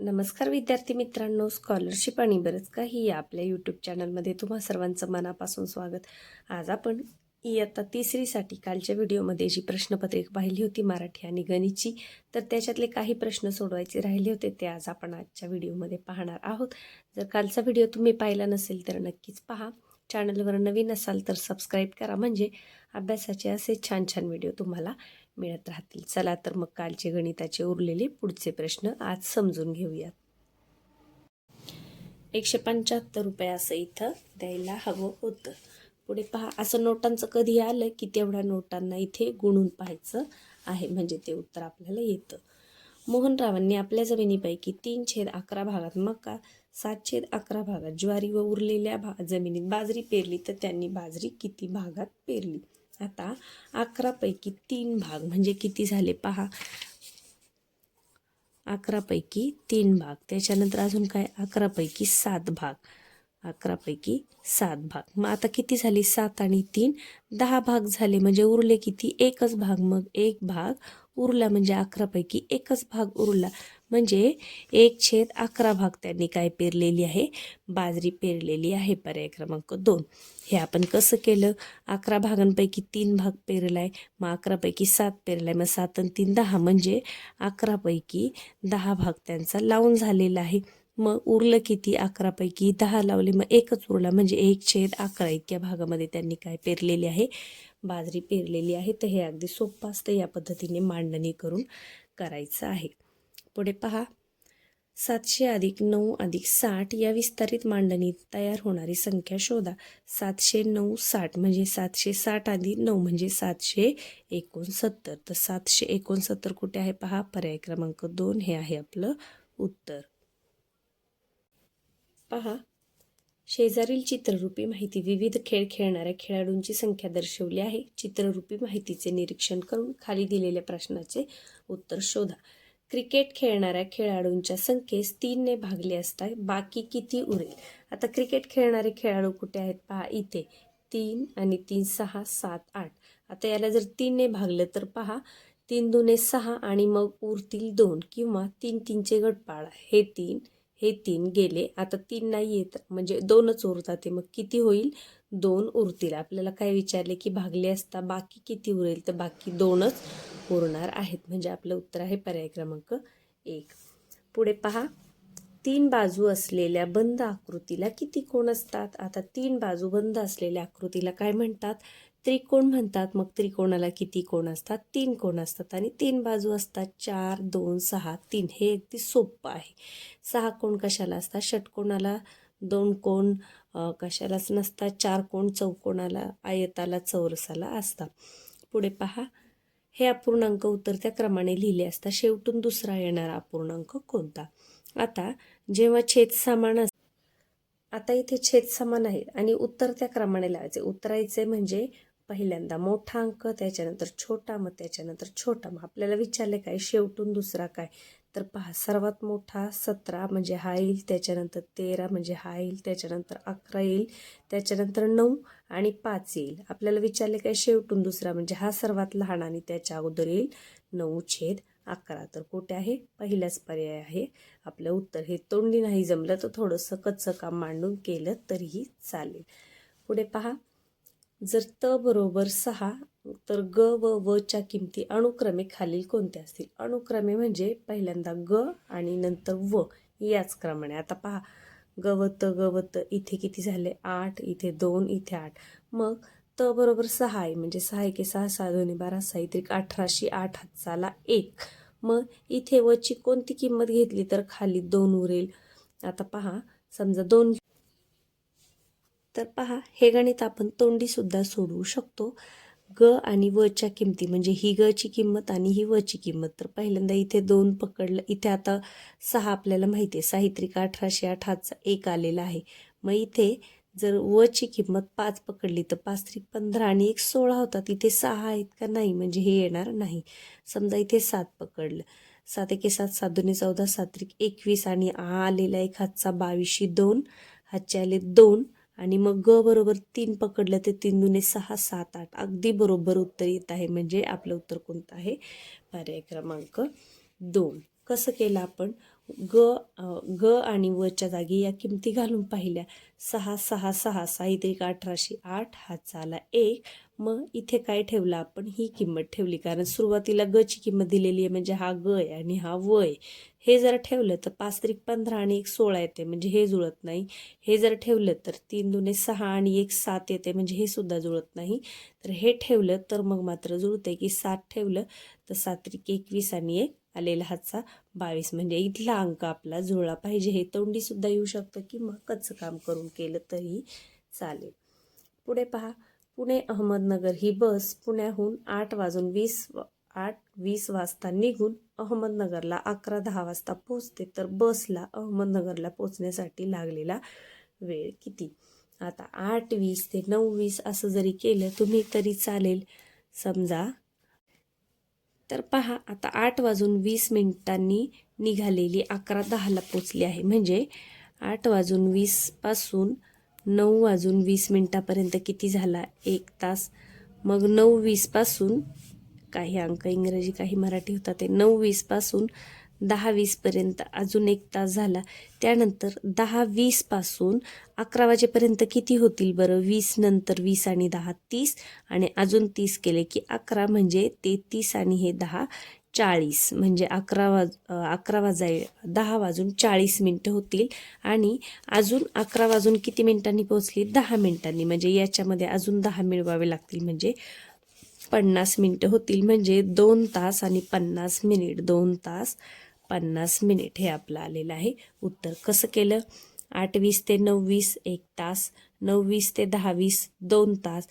नमस्कार विद्यार्थी मित्रांनो स्कॉलरशिप आणि बरंच काही या आपल्या यूट्यूब चॅनलमध्ये तुम्हा सर्वांचं मनापासून स्वागत. आज आपण इयत्ता तिसरीसाठी कालच्या व्हिडिओमध्ये जी प्रश्नपत्रिका पाहिली होती मराठी आणि गणितची तर त्याच्यातले काही प्रश्न सोडवायचे राहिले होते ते आज आपण आजच्या व्हिडिओमध्ये पाहणार आहोत. जर कालचा व्हिडिओ तुम्ही पाहिला नसेल तर नक्कीच पहा. चॅनलवर नवीन असाल तर सबस्क्राईब करा. म्हणजे अभ्यासाचे असे छान छान व्हिडिओ तुम्हाला मिळत राहतील. चला तर मग कालचे गणिताचे उरलेले पुढचे प्रश्न आज समजून घेऊयात. एकशे पंच्याहत्तर रुपये असं इथं द्यायला हवं होतं. पुढे पहा असं नोटांचं कधी आलं की तेवढ्या नोटांना इथे गुणून पाहायचं आहे म्हणजे ते उत्तर आपल्याला येतं. मोहनरावांनी आपल्या जमिनीपैकी तीन छेद अकरा भागात मका सात छेद अकरा भागात ज्वारी व उरलेल्या भा जमिनीत बाजरी पेरली तर त्यांनी बाजरी किती भागात पेरली? आता अकरापैकी तीन भाग. म्हणजे किती झाले पहा? अकरापैकी तीन भाग. त्याच्यानंतर अजून काय? अकरापैकी सात भाग. अकरापैकी सात भाग. मग आता किती झाली? सात आणि तीन. दहा भाग झाले. म्हणजे उरले किती? एकच भाग. मग एक भाग उरला. म्हणजे अकरापैकी एकच भाग उरला. म्हणजे एक छेद अकरा भाग त्यांनी काय पेरलेली आहे? बाजरी पेरलेली आहे पर्याय क्रमांक दोन. हे आपण कसं केलं? अकरा भागांपैकी तीन भाग पेरलाय मग अकरापैकी सात पेरला आहे मग सात आणि तीन दहा. म्हणजे अकरापैकी दहा भाग त्यांचा लावून झालेला आहे. मग उरलं किती? अकरापैकी दहा लावले मग एकच उरला. म्हणजे एक छेद अकरा इतक्या भागामध्ये त्यांनी काय पेरलेली आहे? बाजरी पेरलेली आहे. तर हे अगदी सोपं असतं. या पद्धतीने मांडणी करून करायचं आहे. पुढे पहा. सातशे अधिक नऊ अधिक साठ या विस्तारित मांडणीत तयार होणारी संख्या शोधा. सातशे नऊ साठ म्हणजे सातशे साठ आधी नऊ म्हणजे सातशे एकोणसत्तर. तर सातशे एकोणसत्तर कुठे आहे पहा? पर्याय क्रमांक दोन हे आहे आपलं उत्तर. पहा. शेजारील चित्ररूपी माहिती विविध खेळ खेळणाऱ्या खेळाडूंची संख्या दर्शवली आहे. चित्ररूपी माहितीचे निरीक्षण करून खाली दिलेल्या प्रश्नाचे उत्तर शोधा. क्रिकेट खेळणाऱ्या खेळाडूंच्या संख्येस तीनने भागले असता बाकी किती उरेल? आता क्रिकेट खेळणारे खेळाडू कुठे आहेत? पहा इथे. तीन आणि तीन सहा सात आठ. आता याला जर तीनने भागलं तर पहा तीन दुने सहा आणि मग उरतील दोन किंवा तीन तीनचे गटपाळ. हे तीन हे तीन गेले. आता तीन नाही येत म्हणजे दोनच उरतात. ते मग किती होईल? दोन उरतील. आपल्याला काय विचारले की भागले असता बाकी किती उरेल तर बाकी दोनच उरणार आहेत. म्हणजे आपलं उत्तर आहे पर्याय क्रमांक एक. पुढे पहा. तीन बाजू असलेल्या बंद आकृतीला किती कोण असतात? आता तीन बाजू बंद असलेल्या आकृतीला काय म्हणतात? त्रिकोण म्हणतात. मग त्रिकोणाला किती कोण असतात? तीन कोण असतात? आणि तीन बाजू असतात. चार दोन सहा तीन. हे अगदी सोपं आहे. सहा कोण कशाला असतात? षटकोणाला दोन कोण कशालाच नसता चार कोण चौकोणाला आयताला चौरसाला असता. पुढे पहा. हे अपूर्णांक उतरत्या क्रमाने लिहिले असता. शेवटून दुसरा येणारा अपूर्णांक कोणता? आता जेव्हा छेद समान अस आता इथे छेद समान आहेत आणि उतरत्या क्रमाने लावायचे. उतरायचे म्हणजे पहिल्यांदा मोठा अंक त्याच्यानंतर छोटा मग त्याच्यानंतर छोटा. मग आपल्याला विचारले काय? शेवटून दुसरा काय? तर पहा सर्वात मोठा सतरा म्हणजे हा येईल त्याच्यानंतर तेरा म्हणजे हा येईल त्याच्यानंतर अकरा येईल त्याच्यानंतर नऊ आणि पाच येईल. आपल्याला विचारले काय शेवटून दुसरा म्हणजे हा सर्वात लहान आणि त्याच्या अगोदर येईल. नऊ छेद अकरा. तर कुठे आहे? पहिलाच पर्याय आहे. आपलं उत्तर हे तोंडी नाही जमलं तर थोडंसं कच्चं काम मांडून केलं तरीही चालेल. पुढे पहा. जर त बरोबर सहा तर ग व व च्या किमती अनुक्रमे खालील कोणत्या असतील? अनुक्रमे म्हणजे पहिल्यांदा ग आणि नंतर व याच क्रमाने. आता पहा गवत गवत इथे किती झाले? आठ इथे दोन इथे आठ. मग त बरोबर सहा आहे म्हणजे सहा एके सहा सहा दोन्ही बारा सहा त्रिक अठराशे आठ हातचाला एक. मग इथे वची कोणती किंमत घेतली तर खाली दोन उरेल? आता पहा समजा दोन तर पहा हे गणित आपण तोंडीसुद्धा सोडवू शकतो. ग आणि व च्या किमती. म्हणजे ही ग ची किंमत आणि ही व ची किंमत. तर पहिल्यांदा इथे दोन पकडलं इथे आता सहा आपल्याला माहिती आहे. साहित्रिका अठराशे आठ हाचा एक आलेला आहे. मग इथे जर व ची किंमत पाच पकडली तर पाच त्रिक पंधरा आणि एक सोळा होता तिथे सहा आहेत का नाही? म्हणजे हे येणार नाही. समजा इथे सात पकडलं. सात एके सात सात दोन्ही चौदा सात त्रिक एकवीस आणि आ आलेला एक हातचा बावीसशे दोन हातचे आले दोन. आणि मग ग बरोबर तीन पकडलं ते तीन दुने सहा सात आठ. अगदी बरोबर उत्तर येत आहे. म्हणजे आपलं उत्तर कोणतं आहे? पर्याय क्रमांक दोन. कसं केलं आपण? ग ग आणि वच्या जागी या किमती घालून पाहिल्या. सहा सहा सहा. सहा इथे एक अठराशे आठ. हा झाला एक. मग इथे काय ठेवलं आपण? ही किंमत ठेवली. कारण सुरुवातीला गची किंमत दिलेली आहे म्हणजे हा गय आणि हा वय हे जर ठेवलं तर पाच त्रिक पंधरा आणि एक सोळा येते म्हणजे हे जुळत नाही. हे जर ठेवलं तर तीन दुने सहा आणि एक सात येते म्हणजे हे सुद्धा जुळत नाही. तर हे ठेवलं तर मग मात्र जुळते की सात ठेवलं तर सात त्रिक एकवीस आणि एक आलेला हातचा बावीस. म्हणजे इथला अंक आपला जुळला पाहिजे. हे तोंडीसुद्धा येऊ शकतं किंवा कच्चं काम करून केलं तरी चालेल. पुढे पहा. पुणे अहमदनगर ही बस पुण्याहून आठ वाजून वीस व- आठ वीस वाजता निघून अहमदनगरला अकरा दहा वाजता पोचते तर बसला अहमदनगरला पोचण्यासाठी लागलेला वेळ किती? आता आठ वीस ते नऊ वीस असं जरी केलं तुम्ही तरी चालेल. समजा. तर पहा आता आठ वाजून वीस मिनिटांनी निघालेली अकरा दहाला पोचली आहे. म्हणजे आठ वाजून वीसपासून नऊ वाजून वीस मिनटापर्यंत किती झाला? एक तास. मग नऊ वीसपासून काही अंक इंग्रजी काही मराठी होता ते नऊ वीसपासून दहा वीसपर्यंत अजून एक तास झाला. त्यानंतर दहा वीसपासून अकरा वाजेपर्यंत किती होतील बरं? वीस नंतर वीस आणि दहा तीस. आणि अजून तीस केले की अकरा म्हणजे ते तीस आणि हे दहा. चाळीस म्हणजे अकरा वाज अकरा वाजाय दहा वाजून चाळीस मिनटं होतील. आणि अजून अकरा वाजून किती मिनिटांनी पोहोचली? दहा मिनिटांनी. म्हणजे याच्यामध्ये अजून दहा मिळवावे लागतील. म्हणजे पन्नास मिनटं होतील. म्हणजे दोन तास आणि पन्नास मिनिट दोन तास पन्नास मिनिट हे आपलं आलेलं आहे. उत्तर कसं केलं? आठ वीस ते नऊ वीस एक तास नऊ वीस ते दहा वीस दोन तास.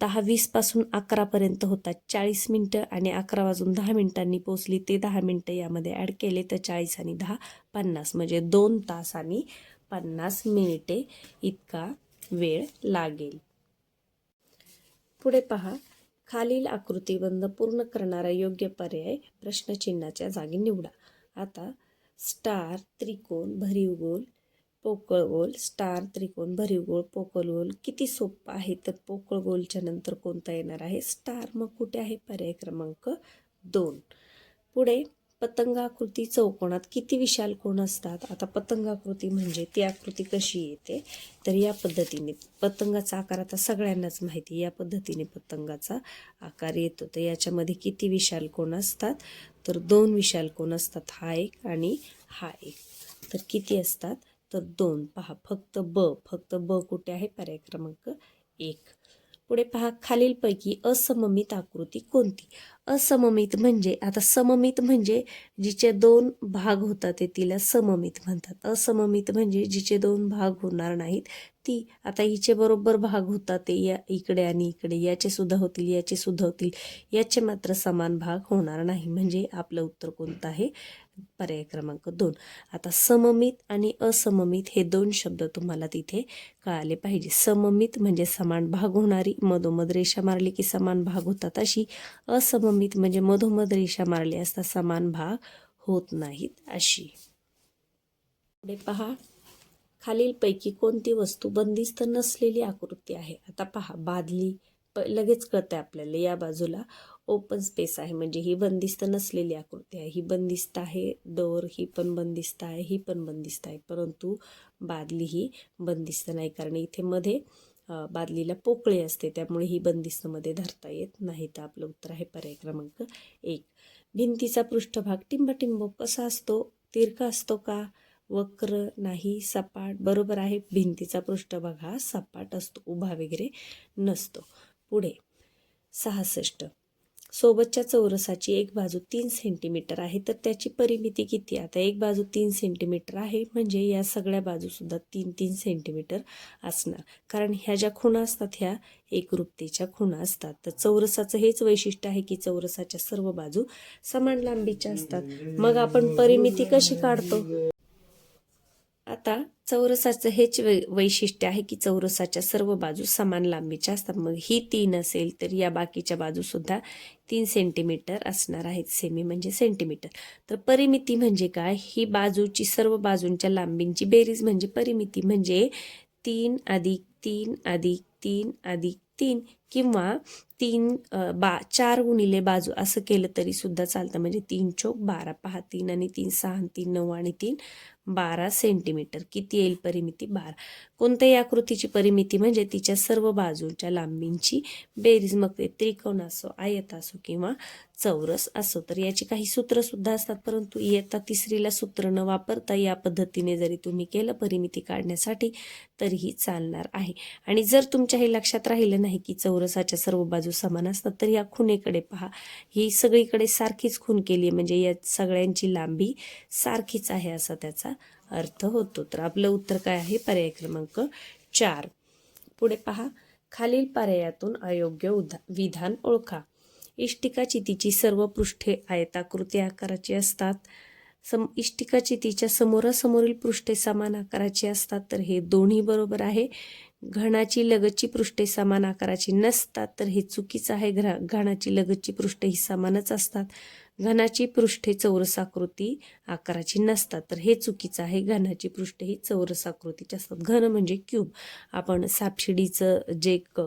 दहा वीसपासून अकरापर्यंत होतात. चाळीस मिनटं आणि अकरा वाजून दहा मिनिटांनी पोचली ते दहा मिनटं यामध्ये ॲड केले तर चाळीस आणि दहा पन्नास. म्हणजे दोन तास आणि पन्नास मिनिटे इतका वेळ लागेल. पुढे पहा. खालील आकृतीबंध पूर्ण करणारा योग्य पर्याय प्रश्नचिन्हाच्या जागी निवडा. आता स्टार त्रिकोण भरीव गोल पोकळ गोल स्टार त्रिकोण भरीव गोल पोकळ गोल किती सोपं आहे? तर पोकळ गोलच्या नंतर कोणता येणार आहे? स्टार. मग कुठे आहे पर्याय क्रमांक दोन? पुढे पतंगाकृती चौकोनात किती विशाल कोण असतात? आता पतंगाकृती म्हणजे ती आकृती कशी येते? तर या पद्धतीने पतंगाचा आकार आता सगळ्यांनाच माहिती आहे. या पद्धतीने पतंगाचा आकार येतो. तर याच्यामध्ये किती विशाल कोण असतात? तर दोन विशाल कोण असतात? हा एक आणि हा एक. तर किती असतात? तर दोन. पहा फक्त ब फक्त ब कुठे आहे? पर्याय क्रमांक एक. पुढे पहा खालीलपैकी असममित आकृती कोणती? असममित म्हणजे आता सममित म्हणजे जिचे दोन भाग होतात ते तिला सममित म्हणतात. असममित म्हणजे जिचे दोन भाग होणार नाहीत ती आता हिचे बरोबर भाग होतात ते या इकडे आणि इकडे याचे सुद्धा होतील याचे सुद्धा होतील याचे मात्र समान भाग होणार नाही. म्हणजे आपलं उत्तर कोणतं आहे? पर्याय क्रमांक दोन. आता सममित आणि असममित हे दोन शब्द तुम्हाला तिथे कळाले पाहिजे. सममित म्हणजे समान भाग होणारी मधोमध रेषा मारली की समान भाग होतात अशी. असममित म्हणजे मधोमध रेषा मारली असता समान भाग होत नाहीत अशी. पुढे पहा. खालीलपैकी कोणती वस्तू बंदिस्त नसलेली आकृती आहे? आता पहा. बादली प लगेच कळतं आपल्याला या बाजूला ओपन स्पेस आहे. म्हणजे ही बंदिस्त नसलेली आकृती आहे. ही बंदिस्त आहे डोअर ही पण बंदिस्त आहे ही पण बंदिस्त आहे. परंतु बादली ही बंदिस्त नाही. कारण इथे मध्ये बादलीला पोकळी असते. त्यामुळे ही बंदिस्तमध्ये धरता येत नाही. तर आपलं उत्तर आहे पर्याय क्रमांक एक. भिंतीचा पृष्ठभाग टिंबटिंब कसा असतो? तिरका असतो का? वक्र नाही सपाट. बरोबर आहे. भिंतीचा पृष्ठभाग हा सपाट असतो. उभा वगैरे नसतो. पुढे. सहासष्ट. सोबतच्या चौरसाची एक बाजू तीन सेंटीमीटर आहे तर त्याची परिमिती किती? आता एक बाजू तीन सेंटीमीटर आहे म्हणजे या सगळ्या बाजूसुद्धा तीन तीन सेंटीमीटर असणार. कारण ह्या ज्या खुणा असतात ह्या एकरूपतेच्या खुणा असतात. तर चौरसाचं हेच वैशिष्ट्य आहे की चौरसाच्या सर्व बाजू समान लांबीच्या असतात. मग आपण परिमिती कशी काढतो? आता चौरसाचं हेच वै वैशिष्ट्य आहे की चौरसाच्या सर्व बाजू समान लांबीच्या असतात. मग ही तीन असेल तर या बाकीच्या बाजूसुद्धा तीन सेंटीमीटर असणार आहेत सेमी म्हणजे सेंटीमीटर तर परिमिती म्हणजे काय? ही बाजूची सर्व बाजूंच्या लांबींची बेरीज म्हणजे परिमिती म्हणजे तीन अधिक तीन अधिक तीन अधिक तीन किंवा तीन बा चार गुणिले बाजू असं केलं तरी सुद्धा चालतं. म्हणजे तीन चोक बारा पहा तीन आणि तीन सहा तीन नऊ आणि तीन बारा सेंटीमीटर. किती येईल परिमिती? बारा. कोणत्याही आकृतीची परिमिती म्हणजे तिच्या सर्व बाजूंच्या लांबींची बेरीज मग ते त्रिकोण असो आयत असो किंवा चौरस असो. तर याची काही सूत्रसुद्धा असतात परंतु इयत्ता तिसरीला सूत्र न वापरता या पद्धतीने जरी तुम्ही केलं परिमिती काढण्यासाठी तरीही चालणार आहे. आणि जर तुमच्या हे लक्षात राहिलं नाही की चौरसाच्या सर्व बाजू समान असतात. तर या खुणेकडे पहा. ही सगळीकडे सारखीच खून केली आहे. म्हणजे या सगळ्यांची लांबी सारखीच आहे असा त्याचा अर्थ होतो. तर आपलं उत्तर काय आहे? पर्याय क्रमांक चार. पुढे पहा. खालील पर्यायातून अयोग्य उदा विधान ओळखा. इष्टिकाची तिची सर्व पृष्ठे आयताकृती आकाराची असतात. सम इष्टिकाची तिच्या समोरासमोरील पृष्ठे समान आकाराची असतात. तर हे दोन्ही बरोबर आहे. घणाची लगतची पृष्ठे समान आकाराची नसतात तर हे चुकीचं आहे. घरा घणाची लगतची पृष्ठे ही समानच असतात. घनाची पृष्ठे चौरसाकृती आकाराची नसतात तर हे चुकीचं आहे. घनाची पृष्ठे ही चौरसाकृतीची असतात. घन म्हणजे क्यूब. आपण सापशिडीचं जे क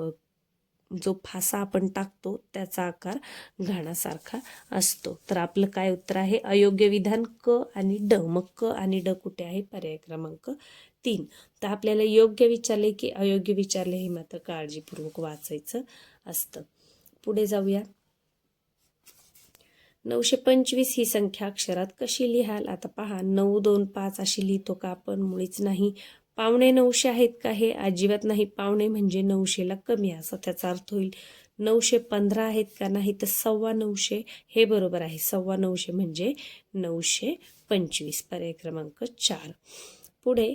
जो फासा आपण टाकतो त्याचा आकार घाणासारखा असतो. तर आपलं काय उत्तर आहे? अयोग्य विधान क आणि ड. मग क आणि ड कुठे आहे? पर्याय क्रमांक तीन. तर आपल्याला योग्य विचारले की अयोग्य विचारले हे मात्र काळजीपूर्वक वाचायचं असतं. पुढे जाऊया. नऊशे पंचवीस ही संख्या अक्षरात कशी लिहाल? आता पहा नऊ दोन पाच अशी लिहितो का आपण? मुळीच नाही. पावणे नऊशे आहेत का हे? अजिबात नाही. पावणे म्हणजे नऊशेला कमी असा त्याचा अर्थ होईल. नऊशे पंधरा आहेत का नाही? तर सव्वा नऊशे. हे बरोबर आहे. सव्वा नऊशे म्हणजे नऊशे पंचवीस. पर्याय क्रमांक चार. पुढे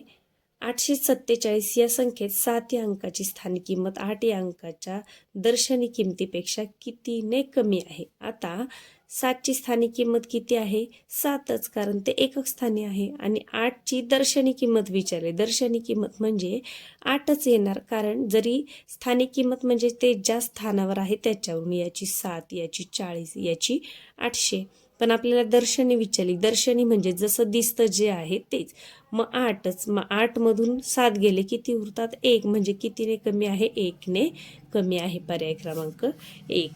आठशे सत्तेचाळीस या संख्येत सात या अंकाची स्थानिक किंमत आठ या अंकाच्या दर्शनी किमतीपेक्षा कितीने कमी आहे? आता सातची स्थानिक किंमत किती आहे? सातच कारण ते एकक स्थानी आहे आणि आठची दर्शनी किंमत विचारले. दर्शनी किंमत म्हणजे आठच येणार कारण जरी स्थानिक किंमत म्हणजे ते ज्या स्थानावर आहे त्याच्यावरून याची सात याची चाळीस याची आठशे. पण आपल्याला दर्शनी विचारली दर्शनी म्हणजे जसं दिसतं जे आहे तेच. मग आठच मग आठमधून सात गेले किती उरतात? एक. म्हणजे कितीने कमी आहे? एकने कमी आहे पर्याय क्रमांक एक.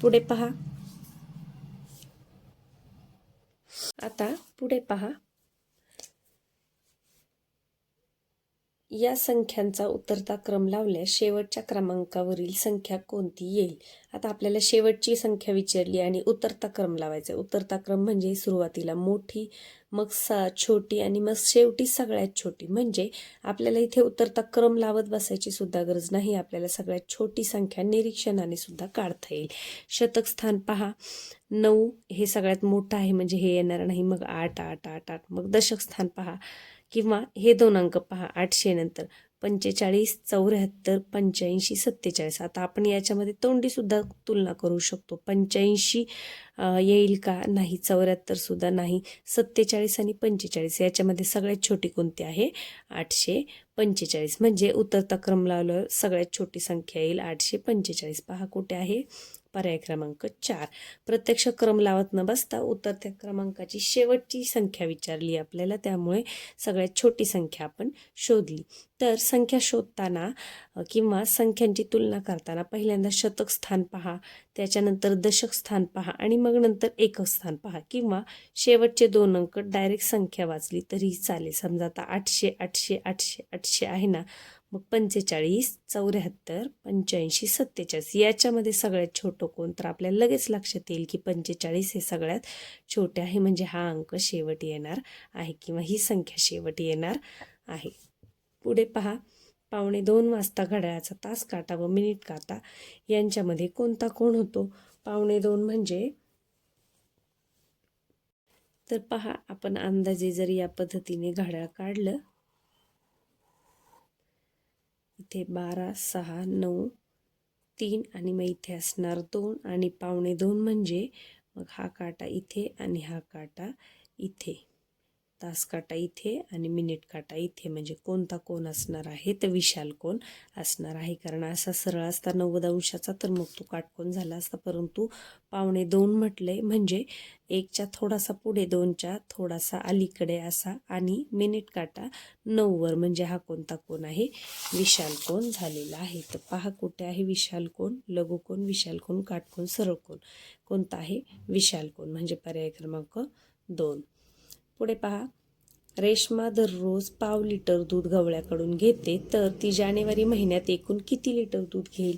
पुढे पहा. आता पुढे पहा. या संख्यांचा उतरता क्रम लावल्यास शेवटच्या क्रमांकावरील संख्या कोणती येईल? आता आपल्याला शेवटची संख्या विचारली आणि उतरता क्रम लावायचा आहे. उतरता क्रम म्हणजे सुरुवातीला मोठी मग सा छोटी आणि मग शेवटी सगळ्यात छोटी. म्हणजे आपल्याला इथे उतरता क्रम लावत बसायची सुद्धा गरज नाही. आपल्याला सगळ्यात छोटी संख्या निरीक्षणाने सुद्धा काढता येईल. शतक स्थान पहा. नऊ हे सगळ्यात मोठं आहे. म्हणजे हे येणार नाही. मग आठ आठ आठ आठ. मग दशक स्थान पहा. किंवा हे दोन अंक पहा आठशे नंतर पंचेचाळीस चौऱ्याहत्तर पंच्याऐंशी सत्तेचाळीस. आता आपण याच्यामध्ये तोंडीसुद्धा तुलना करू शकतो. पंच्याऐंशी येईल का? नाही. चौऱ्याहत्तरसुद्धा नाही. सत्तेचाळीस आणि पंचेचाळीस याच्यामध्ये सगळ्यात छोटी कोणती आहे? आठशे पंचेचाळीस. म्हणजे उतरता क्रम लावल्यावर सगळ्यात छोटी संख्या येईल आठशे पंचेचाळीस. पहा कुठे आहे? पर्याय क्रमांक चार. प्रत्यक्ष क्रम लावत न बसता उतरत्या क्रमांकाची शेवटची संख्या विचारली आपल्याला. त्यामुळे सगळ्यात छोटी संख्या आपण शोधली. तर संख्या शोधताना किंवा संख्यांची तुलना करताना पहिल्यांदा शतक स्थान पहा त्याच्यानंतर दशक स्थान पहा आणि मग नंतर एकक स्थान पहा किंवा शेवटचे दोन अंक डायरेक्ट संख्या वाचली तरी चालेल. समजा आता आठशे आठशे आठशे आठशे आहे ना? मग पंचेचाळीस चौऱ्याहत्तर पंच्याऐंशी सत्तेचाळीस याच्यामध्ये सगळ्यात छोटं कोण? तर आपल्याला लगेच लक्षात येईल की पंचेचाळीस हे सगळ्यात छोटे आहे. म्हणजे हा अंक शेवट येणार आहे किंवा ही संख्या शेवट येणार आहे. पुढे पहा. पावणे दोन वाजता घड्याळाचा तास काटा व मिनिट काटा यांच्यामध्ये कोणता कोण होतो? पावणे दोन म्हणजे तर पहा आपण अंदाजे जर या पद्धतीने घड्याळ काढलं इथे बारा सहा नऊ तीन आणि मग इथे असणार दोन आणि पावणे दोन म्हणजे मग हा काटा इथे आणि हा काटा इथे. तास काटा इथे आणि मिनिट काटा इथे. म्हणजे कोणता कोण असणार आहे तर विशाल कोण असणार आहे? कारण असा सरळ असता नव्वद अंशाचा तर मग तो काटकोन झाला असता. परंतु पावणे दोन म्हटले म्हणजे एकच्या थोडासा पुढे दोनच्या थोडासा अलीकडे असा आणि मिनिट काटा नऊवर. म्हणजे हा कोणता कोण आहे? विशाल कोण झालेला आहे? तर पहा कुठे आहे विशाल कोण? लघु कोण विशाल कोण काटकोण सरळ कोण? कोणता आहे? विशाल कोण. म्हणजे पर्याय क्रमांक दोन. पुढे पहा. रेश्मा दररोज पाव लिटर दूध गवळ्याकडून घेते तर ती जानेवारी महिन्यात एकूण किती लिटर दूध घेईल?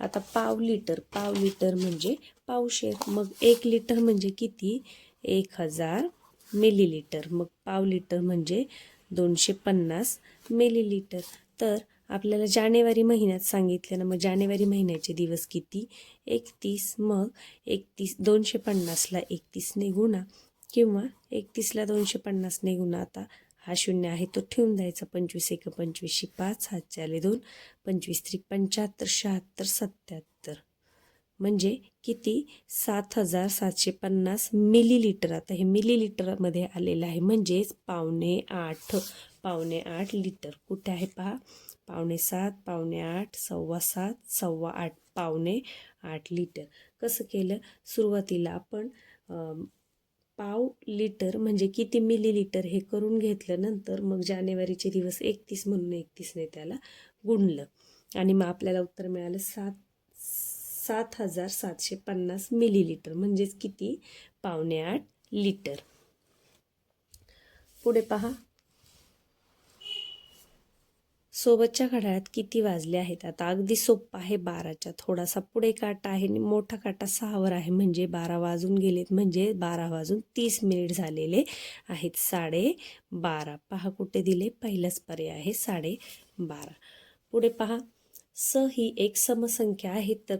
आता पाव लिटर पाव लिटर म्हणजे पावशेर मग एक लिटर म्हणजे किती? एक हजार मिलीलिटर मग पाव लिटर म्हणजे दोनशे पन्नास मिलीलिटर. तर आपल्याला जानेवारी महिन्यात सांगितलं ना मग जानेवारी महिन्याचे दिवस किती? एकतीस मग एकतीस दोनशे पन्नासला एकतीसने गुणा किंवा एकतीसला दोनशे पन्नासने गुणा आता हा शून्य आहे तो ठेवून द्यायचा पंचवीस एक पंचवीसशे पाच हात चाले दोन पंचवीस त्रिक पंच्याहत्तर शहात्तर सत्याहत्तर. म्हणजे किती? सात हजार सातशे पन्नास मिलीलिटर. आता हे मिलीलिटरमध्ये आलेलं आहे. म्हणजेच पावणे आठ पावणे आठ लिटर. कुठे आहे पहा? पावणे सात पावणे आठ सव्वा सात सव्वा आठ पावणे आठ लिटर. कसं केलं? सुरुवातीला आपण पाव लिटर म्हणजे किती मिलीलिटर हे करून घेतलं नंतर मग जानेवारीचे दिवस एकतीस म्हणून एकतीसने त्याला गुणलं. आणि मग आपल्याला उत्तर मिळालं सात सात हजार सातशे पन्नास मिलीलिटर म्हणजेच किती? पावणे आठ लिटर. पुढे पहा. सोबतच्या घड्याळात किती वाजले आहेत आता? अगदी सोप्पा आहे बाराच्या. थोडासा पुढे काटा आहे आणि मोठा काटा सहावर आहे. म्हणजे बारा वाजून गेलेत. म्हणजे बारा वाजून तीस मिनिट झालेले आहेत. साडे बारा. पहा कुठे दिले. पहिलाच पर्याय आहे साडे बारा. पुढे पहा. स ही एक समसंख्या आहे. तर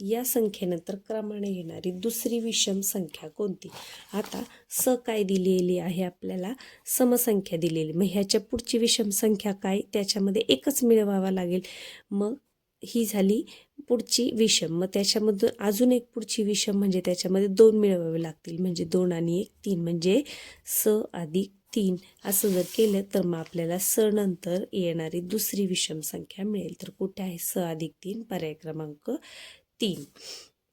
या संख्येनंतर क्रमाने येणारी दुसरी विषम संख्या कोणती? आता स काय दिलेली आहे आपल्याला? समसंख्या दिलेली. मग ह्याच्या पुढची विषम संख्या काय? त्याच्यामध्ये एकच मिळवावा लागेल. मग ही झाली पुढची विषम. मग त्याच्यामधून अजून एक पुढची विषम म्हणजे त्याच्यामध्ये दोन मिळवावे लागतील. म्हणजे दोन आणि एक तीन म्हणजे स अधिक तीन. असं जर केलं तर मग आपल्याला स नंतर येणारी दुसरी विषम संख्या मिळेल. तर कुठे आहे? स अधिक तीन पर्याय क्रमांक तीन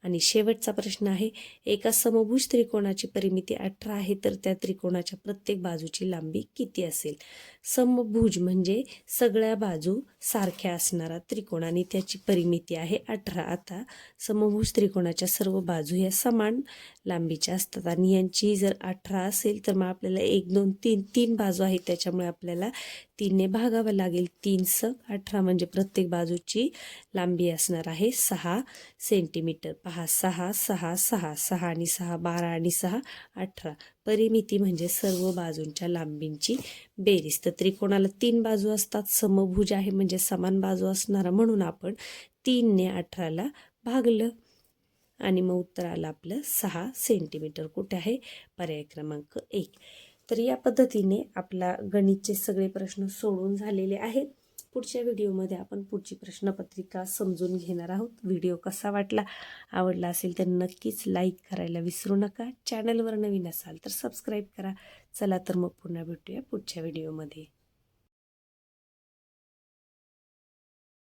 आणि शेवटचा प्रश्न आहे एका समभुज त्रिकोणाची परिमिती अठरा आहे तर त्या त्रिकोणाच्या प्रत्येक बाजूची लांबी किती असेल? समभुज म्हणजे सगळ्या बाजू सारख्या असणारा त्रिकोण आणि त्याची परिमिती आहे अठरा. आता समभुज त्रिकोणाच्या सर्व बाजू या समान लांबीच्या असतात आणि यांची जर अठरा असेल तर मग आपल्याला एक दोन तीन तीन बाजू आहेत. त्याच्यामुळे आपल्याला तीनने भागावं लागेल. तीन स अठरा म्हणजे प्रत्येक बाजूची लांबी असणार आहे सहा सेंटीमीटर. पहा सहा सहा सहा सहा आणि सहा बारा आणि सहा अठरा. परिमिती म्हणजे सर्व बाजूंच्या लांबींची बेरीज. तर त्रिकोणाला तीन बाजू असतात. समभुज आहे म्हणजे समान बाजू असणारा. म्हणून आपण तीनने अठराला भागलं. आणि मग उत्तर आलं आपलं सहा सेंटीमीटर कुठे आहे? पर्याय क्रमांक एक. तर या पद्धतीने आपला गणितचे सगळे प्रश्न सोडून झालेले आहेत. पुढच्या व्हिडिओमध्ये आपण पुढची प्रश्नपत्रिका समजून घेणार आहोत. व्हिडिओ कसा वाटला आवडला असेल तर नक्कीच लाईक करायला विसरू नका. चॅनलवर नवीन असाल तर सबस्क्राईब करा. चला तर मग पुन्हा भेटूया पुढच्या व्हिडिओमध्ये.